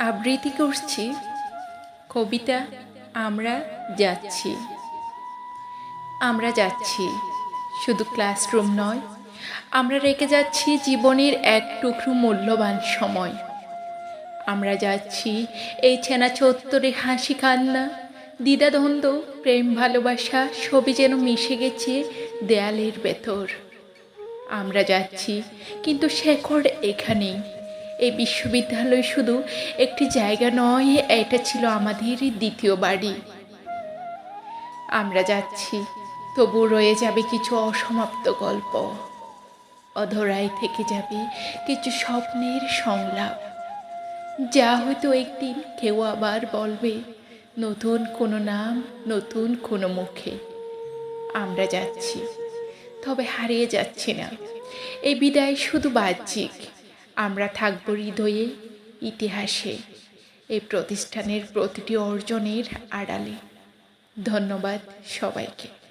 আবৃত্তি করছি, কবিতা, আমরা যাচ্ছি। আমরা যাচ্ছি, শুধু ক্লাসরুম নয়, আমরা রেখে যাচ্ছি জীবনের এক টুকরো মূল্যবান সময়। আমরা যাচ্ছি এই চেনা চত্বরে হাসি কান্না, দ্বিধাদ্বন্দ্ব, প্রেম ভালোবাসা সবই যেন মিশে গেছে দেয়ালের ভেতর। আমরা যাচ্ছি। কিন্তু শেখর এখানেই। এই বিশ্ববিদ্যালয় শুধু একটি জায়গা নয়, এটা ছিল আমাদের দ্বিতীয় বাড়ি। আমরা যাচ্ছি। তবু রয়ে যাবে কিছু অসমাপ্ত গল্প। অধরায় থেকে যাবে কিছু স্বপ্নের সংলাপ। যা হয়তো একদিন কেউ আবার বলবে, নতুন কোনো নাম, নতুন কোনো মুখে। আমরা যাচ্ছি। তবে হারিয়ে যাচ্ছি না। এই বিদায় শুধু বাহ্যিক। আমরা থাকব হৃদয়ে, ইতিহাসে। এই প্রতিষ্ঠানের প্রতিটি অর্জনের আড়ালে। ধন্যবাদ সবাইকে।